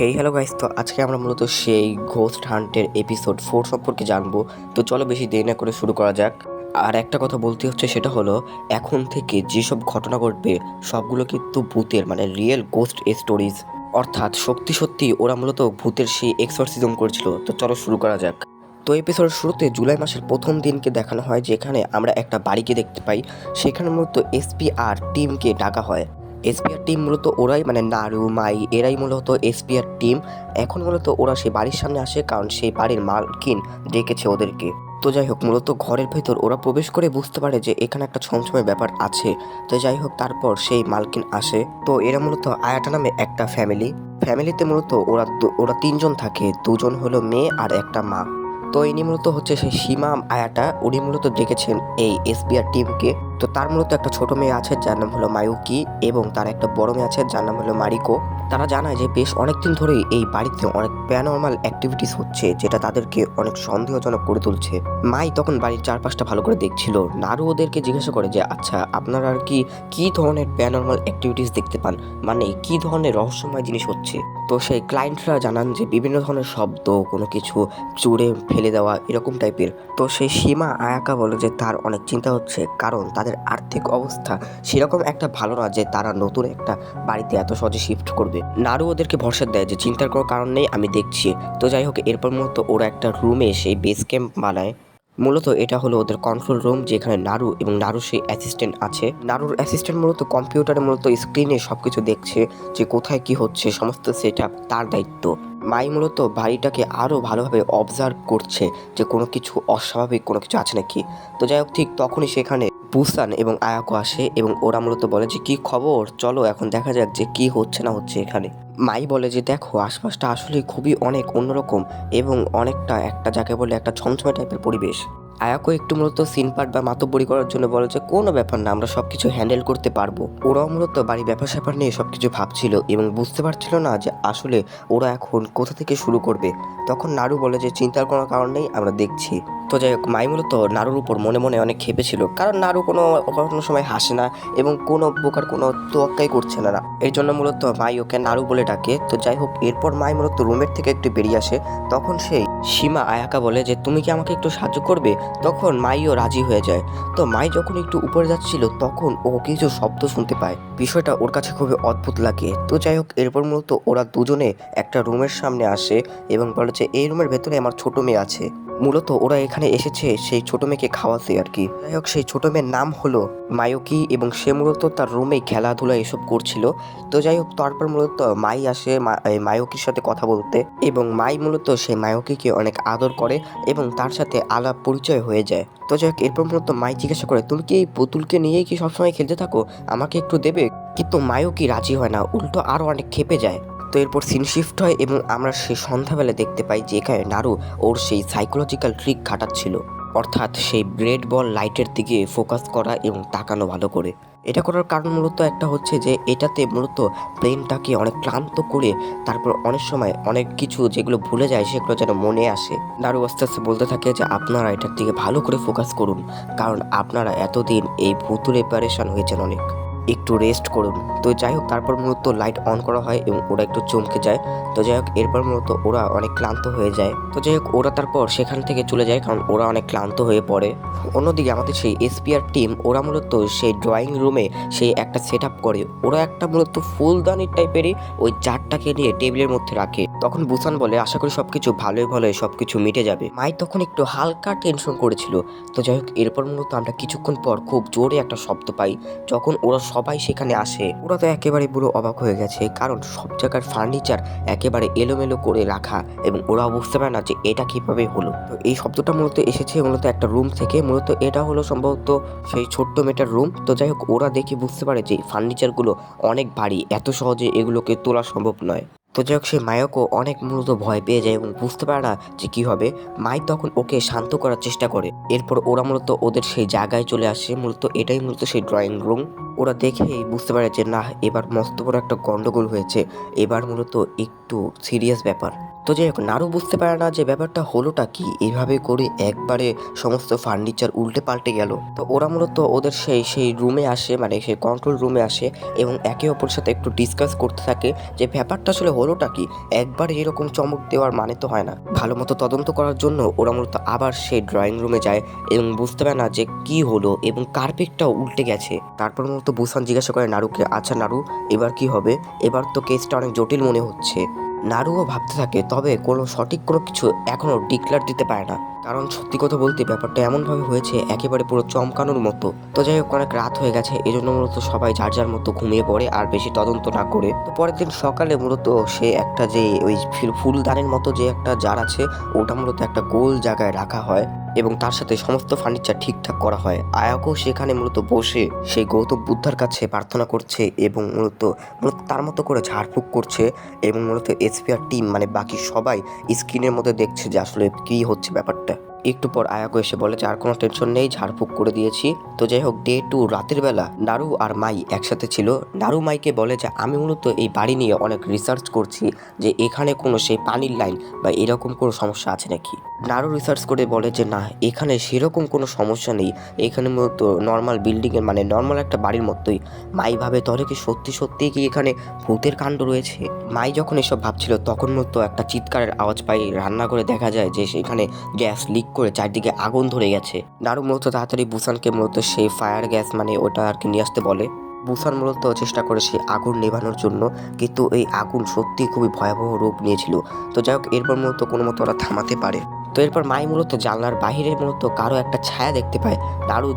Hey hello guys তো আজকে আমরা মূলত সেই ঘোস্ট হান্টের এপিসোড ফোর সম্পর্কে জানব। তো চলো বেশি দেরি না করে শুরু করা যাক। আর একটা কথা বলতে হচ্ছে, সেটা হলো এখন থেকে যেসব ঘটনা ঘটবে, সবগুলো কিন্তু ভূতের মানে রিয়েল গোস্ট স্টোরিজ অর্থাৎ সত্যি সত্যি ওরা মূলত ভূতের সেই এক্সরসিজম করেছিল। তো চলো শুরু করা যাক। তো এপিসোডের শুরুতে জুলাই মাসের প্রথম দিনকে দেখানো হয়, যেখানে আমরা একটা বাড়িকে দেখতে পাই। সেখানে মূলত এসপি আর টিমকে ডাকা হয়। এসপিআর টিম মূলত ওরাই মানে নারু, মাই, এরাই মূলত এসপিআর টিম এখন মূলত ওরা সেই বাড়ির সামনে আসে, কারণ সেই বাড়ির মালকিন ডেকেছে ওদেরকে। তো যাই হোক, মূলত ঘরের ভেতর ওরা প্রবেশ করে বুঝতে পারে যে এখানে একটা ছমছমের ব্যাপার আছে। তো যাই হোক, তারপর সেই মালকিন আসে। তো এরা মূলত আয়াটা নামে একটা ফ্যামিলি ফ্যামিলিতে মূলত ওরা ওরা তিনজন থাকে। দুজন হলো মেয়ে আর একটা মা। তো ইনি মূলত হচ্ছে সেই সীমা আয়াটা। উনি মূলত ডেকেছেন এই এসবিআর টিমকে তো তার মূলত একটা ছোট মেয়ে আছে, যার নাম হলো মায়ুকি এবং তার একটা বড় মেয়ে আছে, যার নাম হলো মারিকো। তারা জানায় যে বেশ অনেকদিন ধরেই এই বাড়িতে অনেক প্যানর্মাল অ্যাক্টিভিটিস হচ্ছে, যেটা তাদেরকে অনেক সন্দেহজনক করে তুলছে। মাই তখন বাড়ির চারপাশটা ভালো করে দেখছিল। নারু ওদেরকে জিজ্ঞাসা করে যে আচ্ছা আপনারা আর কি কি ধরনের প্যানর্মাল অ্যাক্টিভিটিস দেখতে পান? মানে কি ধরনের রহস্যময় জিনিস হচ্ছে? তো সেই ক্লায়েন্টরা জানান যে, বিভিন্ন ধরনের শব্দ, কোনো কিছু চুড়ে ফেলে দেওয়া, এরকম টাইপের তো সেই সীমা আয়াকা বলে যে, তার অনেক চিন্তা হচ্ছে, কারণ তাদের আর্থিক অবস্থা সেরকম একটা ভালো না যে তারা নতুন একটা বাড়িতে এত সহজে শিফট করবে। নারু ওদেরকে ভরসা দেয় যে চিন্তার কোনো কারণ নেই, আমি দেখছি। তো যাই হোক, এরপর মূলত ওরা একটা রুমে সেই বেস ক্যাম্প বানায়। মূলত এটা হলো ওদের কন্ট্রোল রুম যেখানে নারু এবং নারু সেই অ্যাসিস্ট্যান্ট আছে। নারুর অ্যাসিস্ট্যান্ট মূলত কম্পিউটারে মূলত স্ক্রিনে সব কিছু দেখছে যে কোথায় কি হচ্ছে, সমস্ত সেট তার দায়িত্ব। মাই মূলত বাড়িটাকে আরও ভালোভাবে অবজার্ভ করছে যে কোনো কিছু অস্বাভাবিক কোনো কিছু আছে নাকি। তো যাই হোক, ঠিক তখনই সেখানে বুসান এবং আয়াকো আসে এবং ওরা মূলত বলে যে, কি খবর? চলো এখন দেখা যাক যে কি হচ্ছে না হচ্ছে এখানে। মাই বলে যে, দেখো, আশপাশটা আসলে খুবই অনেক অন্যরকম এবং অনেকটা একটা যাকে বলে একটা ছমছমে টাইপের পরিবেশ। আয়াকো একটু মূলত সিন পার্ট বা মাতব্বরি করার জন্য বলে যে, কোনো ব্যাপার না, আমরা সব কিছু হ্যান্ডেল করতে পারব। ওরাও মূলত বাড়ির ব্যাপার স্যাপার নিয়ে সব কিছু ভাবছিল এবং বুঝতে পারছিল না যে আসলে ওরা এখন কোথা থেকে শুরু করবে। তখন নাড়ু বলে যে, চিন্তার কোনো কারণ নেই, আমরা দেখছি। তো যাই হোক, মাই মূলত নাড়ুর উপর মনে মনে অনেক খেপেছিল, কারণ নাড়ু কোনো কোনো সময় হাসে না এবং কোনো প্রকার কোনো তোয়াক্কাই করছে না। এর জন্য মূলত মাই ওকে নাড়ু বলে ডাকে। তো যাই হোক, এরপর মাই মূলত রুমের থেকে একটু বেরিয়ে আসে। তখন সেই সীমা আয়াকা বলে যে, তুমি কি আমাকে একটু সাহায্য করবে? তখন মাইও রাজি হয়ে যায়। তো মাই যখন একটু উপরে যাচ্ছিল, তখন ও কিছু শব্দ শুনতে পায়। বিষয়টা ওর কাছে খুবই অদ্ভুত লাগে। তো যাই হোক, এরপর মূলত ওরা দুজনে একটা রুমের সামনে আসে এবং বলে যে, এই রুমের ভেতরে আমার ছোট মেয়ে আছে। মূলত ওরা এখানে এসেছে সেই ছোট মেয়েকে খাওয়াতে আর কি। যাই হোক, সেই ছোট মেয়ের নাম হলো মায়ুকি এবং সে মূলত তার রুমে খেলাধুলা এসব করছিল। তো যাই হোক, তারপর মূলত মাই আসে মায়ুকির সাথে কথা বলতে এবং মাই মূলত সেই মায়ুকিকে অনেক আদর করে এবং তার সাথে আলাপ পরিচয় হয়ে যায়। তো যাই হোক, এরপর মূলত মাই জিজ্ঞাসা করে, তুমি কি এই পুতুলকে নিয়েই কি সবসময় খেলতে থাকো? আমাকে একটু দেবে? কিন্তু মায়ুকি রাজি হয় না, উল্টো আরও অনেক খেপে যায়। তো এরপর সিন শিফট হয় এবং আমরা সেই সন্ধ্যাবেলা দেখতে পাই যে এখানে নারু ওর সেই সাইকোলজিক্যাল ট্রিক খাটাচ্ছিল। অর্থাৎ সেই ব্রেড বল লাইটের দিকে ফোকাস করা এবং তাকানো ভালো করে। এটা করার কারণ মূলত একটা হচ্ছে যে এটাতে মূলত ব্রেনটাকে অনেক ক্লান্ত করে তারপর অনেক সময় অনেক কিছু যেগুলো ভুলে যায় সেগুলো যেন মনে আসে। নারু আস্তে আস্তে বলতে থাকে যে আপনারা এটার দিকে ভালো করে ফোকাস করুন, কারণ আপনারা এতদিন এই ভুতুরে প্যারেশান হয়েছেন অনেক। একটু রেস্ট করুন। তো যাই হোক, তারপর মূলত লাইট অন করা হয় এবং ওরা একটু চমকে যায়। তো যাই হোক, এরপর মূলত ওরা অনেক ক্লান্ত হয়ে যায়। তো যাই হোক, ওরা তারপর সেখান থেকে চলে যায় কারণ ওরা অনেক ক্লান্ত হয়ে পড়ে। অন্যদিকে আমাদের সেই এসপিআর টিম ওরা মূলত সেই ড্রয়িং রুমে সেই একটা সেট করে। ওরা একটা মূলত ফুলদানির টাইপেরই ওই জারটাকে নিয়ে টেবিলের মধ্যে রাখে। তখন বুসান বলে, আশা করি সবকিছু ভালোই ভালোই, সবকিছু মিটে যাবে। মাই তখন একটু হালকা টেনশন করেছিল। তো যাই হোক, এরপর মূলত আমরা কিছুক্ষণ পর খুব জোরে একটা শব্দ পাই। যখন ওরা সবাই সেখানে আসে, ওরা তো একেবারে পুরো অবাক হয়ে গেছে, কারণ সব জায়গার ফার্নিচার একেবারে এলোমেলো করে রাখা এবং ওরা বুঝতে পারে না যে এটা কীভাবে হলো। তো এই শব্দটা মূলত এসেছে মূলত একটা রুম থেকে, মূলত এটা হলো সম্ভবত সেই ছোট্ট মেয়েটার রুম তো যাই হোক, ওরা দেখে বুঝতে পারে যে ফার্নিচারগুলো অনেক ভারী, এত সহজে এগুলোকে তোলা সম্ভব নয়। তো যাই হোক সে মায়কও অনেক মূলত ভয় পেয়ে যায় এবং বুঝতে পারে না যে কী হবে। মাই তখন ওকে শান্ত করার চেষ্টা করে। এরপর ওরা মূলত ওদের সেই জায়গায় চলে আসে। মূলত এটাই মূলত সেই ড্রয়িং রুম ওরা দেখেই বুঝতে পারে যে না এবার মস্ত বড় একটা গন্ডগোল হয়েছে। এবার মূলত একটু সিরিয়াস ব্যাপার। তো যাই হোক, নারু বুঝতে পারে না যে ব্যাপারটা হলোটা কি। এভাবে করে একবারে সমস্ত ফার্নিচার উল্টে পাল্টে গেল। তো ওরা মূলত ওদের সেই সেই রুমে আসে মানে সেই কন্ট্রোল রুমে আসে এবং একে অপরের সাথে একটু ডিসকাস করতে থাকে যে ব্যাপারটা আসলে হলোটা কি? একবার এরকম চমক দেওয়ার মানে তো হয় না। ভালো মতো তদন্ত করার জন্য ওরা মূলত আবার সেই ড্রয়িং রুমে যায় এবং বুঝতে পারে না যে কি হলো এবং কার্পেটটাও উল্টে গেছে। তারপর মূলত বুসান জিজ্ঞাসা করে নারুকে আচ্ছা নারু, এবার কি হবে? এবার তো কেসটা অনেক জটিল মনে হচ্ছে। নারুও ভাবতে থাকে, তবে কোনো সঠিক কোনো কিছু এখনও ডিক্লার দিতে পারে না। কারণ সত্যি কথা বলতে ব্যাপারটা এমনভাবে হয়েছে, একেবারে পুরো চমকানোর মতো। তো যাই হোক, অনেক রাত হয়ে গেছে এই জন্য মূলত সবাই যার যার মতো ঘুমিয়ে পড়ে আর বেশি তদন্ত না করে। তো পরের দিন সকালে মূলত সে একটা যে ওই ফিল- ফুলদানের মতো যে একটা জার আছে, ওটা মূলত একটা গোল জায়গায় রাখা হয়। এবং তার সাথে সমস্ত ফার্নিচার ঠিকঠাক করা হয়। আয়াকও সেখানে মূলত বসে সেই গৌতম বুদ্ধার কাছে প্রার্থনা করছে এবং মূলত মূলত তার মতো করে ঝাড়ফুঁক করছে এবং মূলত এসপিআর টিম মানে বাকি সবাই স্ক্রিনের মধ্যে দেখছে যে আসলে কী হচ্ছে ব্যাপারটা। একটু পর আয়াকো এসে বলে, যে আর কোনো টেনশন নেই, ঝাড়ফুঁক করে দিয়েছি। তো যাই হোক, ডে টু রাতের বেলা নারু আর মাই একসাথে ছিল। নারু মাইকে বলে যে, আমি মূলত এই বাড়ি নিয়ে অনেক রিসার্চ করছি, যে এখানে কোনো সেই পানির লাইন বা এরকম কোনো সমস্যা আছে নাকি? নারু রিসার্চ করে বলে যে, না, এখানে সেরকম কোনো সমস্যা নেই। এখানে মূলত নর্মাল বিল্ডিংয়ের মানে নর্মাল একটা বাড়ির মতোই। মাই ভাবে, তাহলে কি সত্যি সত্যি কি এখানে ভূতের কাণ্ড রয়েছে? মাই যখন এসব ভাবছিল, তখন মূলত একটা চিৎকারের আওয়াজ পাই রান্না করে দেখা যায় যে সেখানে গ্যাস লিক করে চারদিকে আগুন ধরে গেছে। নারু মূলত তাড়াতাড়ি বুসানকে মূলত সেই ফায়ার গ্যাস মানে ওটা আর কি নিয়ে আসতে বলে। বুসান মূলত চেষ্টা করে সেই আগুন নেভানোর জন্য, কিন্তু এই আগুন সত্যি খুবই ভয়াবহ রূপ নিয়েছিল। তো যাই হোক, এরপর মূলত কোনো মতো ওরা থামাতে পারে। তো এরপর মাই মূলত জানলার বাহিরে মূলত কারও একটা ছায়া দেখতে পায়।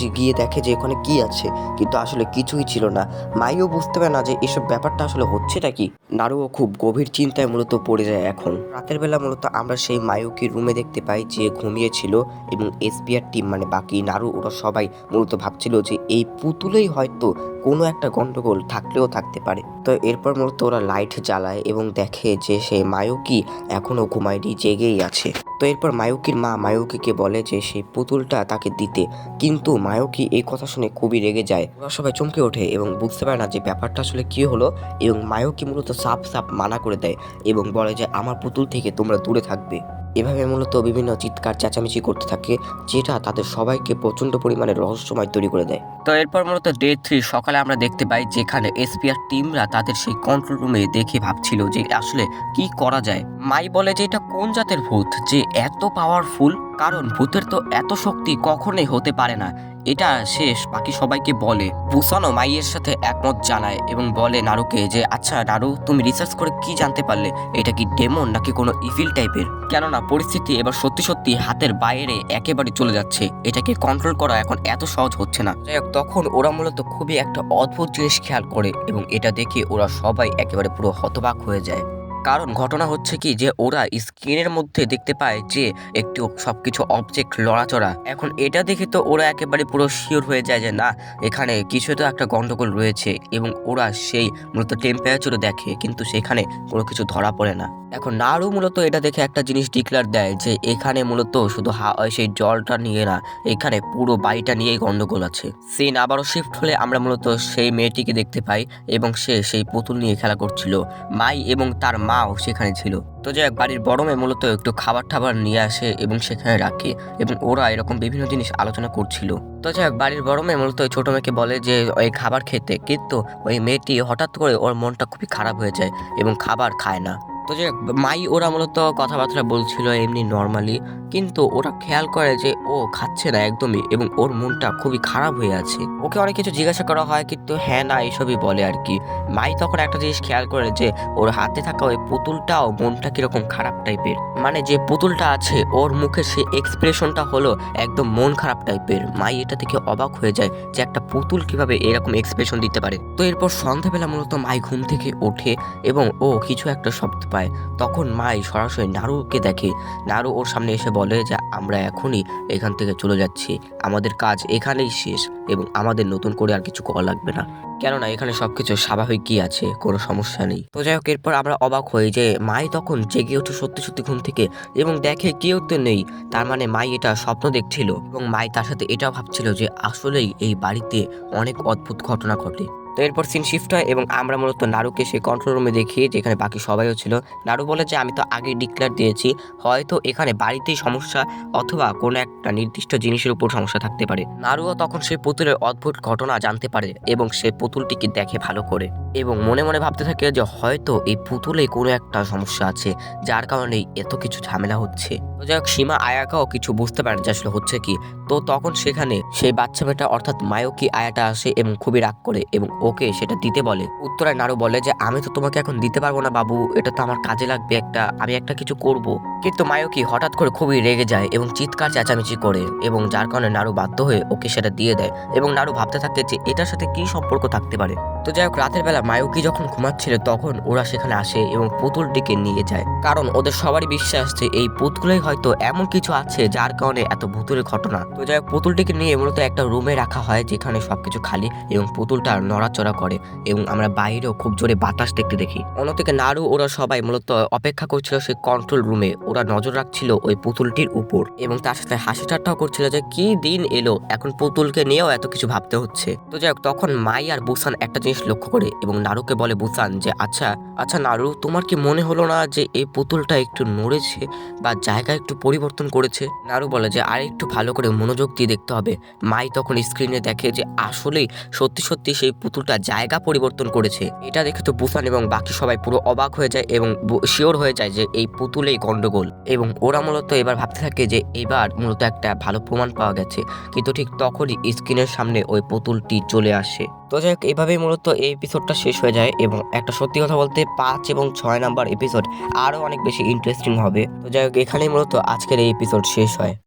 যে গিয়ে দেখে যে ওখানে কি আছে, কিন্তু আসলে কিছুই ছিল না। মাইও বুঝতে পারে না যে এসব ব্যাপারটা আসলে হচ্ছেটা কি। নারুও খুব গভীর চিন্তায় মূলত পড়ে যায় এখন। রাতের বেলা মূলত আমরা সেই মায়ুকে রুমে দেখতে পাই যে ঘুমিয়েছিল এবং এসবিআর টিম মানে বাকি নারু, ওরা সবাই মূলত ভাবছিল যে এই পুতুলেই হয়তো কোনো একটা গন্ডগোল থাকলেও থাকতে পারে। তো এরপর মূলত ওরা লাইট জ্বালায় এবং দেখে যে সেই মায়ুকি এখনও ঘুমায়নি, জেগেই আছে। তো এরপর মায়ুকির মা মায়ুকিকে বলে যে সেই পুতুলটা তাকে দিতে। কিন্তু মায়ুকি এই কথা শুনে খুবই রেগে যায়। ওরা সবাই চমকে ওঠে এবং বুঝতে পারে না যে ব্যাপারটা আসলে কি হলো এবং মায়ুকি মূলত সাপ সাপ মানা করে দেয় এবং বলে যে, আমার পুতুল থেকে তোমরা দূরে থাকবে। এভাবে মূলত বিভিন্ন চিৎকার, চেঁচামেচি করতে থাকে, যেটা তাদের সবাইকে প্রচণ্ড পরিমাণে রহস্যময় তৈরি করে দেয়। তো এরপর মূলত ডে থ্রি, সকালে আমরা দেখতে পাই যেখানে এসপিআর টিমরা তাদের সেই কন্ট্রোল রুমে দেখে ভাবছিল যে আসলে কি করা যায়। মাই বলে যে এটা কোন জাতের ভূত? যে এত পাওয়ারফুল কারণ ভূতের তো এত শক্তি কখনোই হতে পারে না। এটা শেষ, বাকি সবাইকে বলে। বুসানো মাইয়ের সাথে একমত জানায় এবং বলে নারুকে যে আচ্ছা নারু, তুমি রিসার্চ করে কি জানতে পারলে? এটা কি ডেমন নাকি কোনো ইভিল টাইপের কেননা, পরিস্থিতি এবার সত্যি সত্যি হাতের বাইরে একেবারে চলে যাচ্ছে। এটাকে কন্ট্রোল করা এখন এত সহজ হচ্ছে না। যাই হোক, তখন ওরা মূলত খুবই একটা অদ্ভুত জিনিস খেয়াল করে এবং এটা দেখে ওরা সবাই একেবারে পুরো হতবাক হয়ে যায়। কারণ ঘটনা হচ্ছে কি যে ওরা স্ক্রিনের মধ্যে দেখতে পায় যে একটু সবকিছু অবজেক্ট লড়াচড়া। এখন এটা দেখে তো ওরা একেবারে পুরো শিওর হয়ে যায় যে না, এখানে কিছু তো একটা গন্ডগোল রয়েছে এবং ওরা সেই মূলত টেম্পারেচারও দেখে, কিন্তু সেখানে কোনো কিছু ধরা পড়ে না। এখন নাড়ু মূলত এটা দেখে একটা জিনিস ডিক্লার দেয় যে এখানে মূলত শুধু সেই জলটা নিয়ে না, এখানে পুরো বাড়িটা নিয়েই গন্ডগোল আছে। সিন আবারও শিফট হলে আমরা মূলত সেই মেয়েটিকে দেখতে পাই এবং সে সেই পুতুল নিয়ে খেলা করছিল। মাই এবং তার মাও সেখানে ছিল। তো যাই বাড়ির বড় মেয়ে মূলত একটু খাবার টাবার নিয়ে আসে এবং সেখানে রাখে এবং ওরা এরকম বিভিন্ন জিনিস আলোচনা করছিল। তো যাই বাড়ির বড় মেয়ে মূলত ওই ছোটো মেয়েকে বলে যে, ওই খাবার খেতে। কিন্তু ওই মেয়েটি হঠাৎ করে ওর মনটা খুবই খারাপ হয়ে যায় এবং খাবার খায় না। তো যে মাই ওরা মূলত কথাবার্তা বলছিল এমনি নর্মালি কিন্তু ওরা খেয়াল করে যে ও খাচ্ছে না একদমই এবং ওর মনটা খুবই খারাপ হয়ে আছে। ওকে অনেক কিছু জিজ্ঞাসা করা হয়, কিন্তু হ্যাঁ না এইসবই বলে আর কি। মাই তখন একটা জিনিস খেয়াল করে যে ওর হাতে থাকা ওই পুতুলটাও মনটা কীরকম খারাপ টাইপের মানে যে পুতুলটা আছে, ওর মুখে সে এক্সপ্রেশনটা হলো একদম মন খারাপ টাইপের মাই এটা থেকে অবাক হয়ে যায় যে একটা পুতুল কীভাবে এরকম এক্সপ্রেশন দিতে পারে। তো এরপর সন্ধ্যাবেলা মূলত মাই ঘুম থেকে ওঠে এবং ও কিছু একটা শব্দ পায়। তখন মাই সরাসরি নারুকে দেখে। নারু ওর সামনে এসে বলে যে, আমরা এখনই এখান থেকে চলে যাচ্ছি। আমাদের কাজ এখানেই শেষ এবং আমাদের নতুন করে আর কিছু করা লাগবে না। কেননা এখানে সবকিছু স্বাভাবিকই আছে, কোনো সমস্যা নেই। তো যাই হোক, এরপর আমরা অবাক হই যে, মাই তখন জেগে ওঠে সত্যি সত্যি ঘুম থেকে এবং দেখে কেউ তো নেই। তার মানে মাই এটা স্বপ্ন দেখছিল এবং মাই তার সাথে এটাও ভাবছিল যে, আসলেই এই বাড়িতে অনেক অদ্ভুত ঘটনা ঘটে। তো এরপর সিন শিফট হয় এবং আমরা মূলত নারুকে সেই কন্ট্রোল রুমে দেখি যেখানে বাকি সবাইও ছিল নারু বলে যে আমি তো আগে ডিক্লেয়ার দিয়েছি, হয়তো এখানে বাড়িতেই সমস্যা অথবা কোনো একটা নির্দিষ্ট জিনিসের উপর সমস্যা থাকতে পারে। নারুও তখন সেই পুতুলের অদ্ভুত ঘটনা জানতে পারে এবং সেই পুতুলটিকে দেখে ভালো করে এবং মনে মনে ভাবতে থাকে যে হয়তো এই পুতুলে কোনো একটা সমস্যা আছে, যার কারণে এত কিছু ঝামেলা হচ্ছে। যাই হোক, সীমা, আয়াকাও কিছু বুঝতে পারে যে আসলে হচ্ছে কি। তো তখন সেখানে সেই বাচ্চা মেয়েটা অর্থাৎ মায়কি, আয়াটা আসে এবং খুবই রাগ করে এবং ওকে সেটা দিতে বলে। উত্তরায় নাড়ু বলে যে, আমি তো তোমাকে এখন দিতে পারব না বাবু, এটা তো আমার কাজে লাগবে একটা, আমি একটা কিছু করব। কিন্তু মায়কি হঠাৎ করে খুবই রেগে যায় এবং চিৎকার, চেঁচামেচি করে এবং যার কারণে নাড়ু বাধ্য হয়ে ওকে সেটা দিয়ে দেয় এবং নাড়ু ভাবতে থাকে যে, এটার সাথে কি সম্পর্ক থাকতে পারে? তো যাই হোক, রাতের বেলা মায়ুকি যখন ঘুমাচ্ছিল তখন ওরা সেখানে আসে এবং পুতুলটিকে নিয়ে যায়। কারণ ওদের সবারই বিশ্বাস যে, এই পুতুলেই হয়তো এমন কিছু আছে যার কারণে এত ভুতুরের ঘটনা। তো যাই হোক পুতুলটিকে নিয়ে মূলত একটা রুমে রাখা হয় যেখানে সবকিছু খালি এবং পুতুলটা নড়াচড়া করে এবং আমরা বাইরেও খুব জোরে বাতাস দেখতে দেখি। অন্যদিকে নাড়ু ওরা সবাই মূলত অপেক্ষা করছিল সেই কন্ট্রোল রুমে ওরা নজর রাখছিল ওই পুতুলটির উপর এবং তার সাথে হাসি ঠাট্টাও করছিল যে, কি দিন এলো? এখন পুতুলকে নিয়েও এত কিছু ভাবতে হচ্ছে। তো যাই হোক, তখন মাই আর বুসান একটা জিনিস লক্ষ্য করে এবং নারুকে বলে, বুসান, যে আচ্ছা আচ্ছা নারু, তোমার কি মনে হলো না যে এই পুতুলটা একটু নড়েছে বা জায়গা একটু পরিবর্তন করেছে? নারু বলে যে, আর, একটু ভালো করে মনোযোগ দিয়ে দেখতে হবে। মাই তখন স্ক্রিনে দেখে যে, আসলেই সত্যি সত্যি সেই পুতুলটা জায়গা পরিবর্তন করেছে। এটা দেখে তো বুসান এবং বাকি সবাই পুরো অবাক হয়ে যায় এবং শিওর হয়ে যায় যে এই পুতুলেই গন্ডগোল। এবং ওরা মূলত এবার ভাবতে থাকে যে এবার মূলত একটা ভালো প্রমাণ পাওয়া গেছে। কিন্তু ঠিক তখনই স্ক্রিনের সামনে ওই পুতুলটি চলে আসে। তো যাই হোক এইভাবেই মূলত এই এপিসোডটা শেষ হয়ে যায় এবং একটা সত্যি কথা বলতে পাঁচ এবং ছয় নাম্বার এপিসোড আরও অনেক বেশি ইন্টারেস্টিং হবে। তো যাই হোক, এখানেই মূলত আজকের এই এপিসোড শেষ হয়।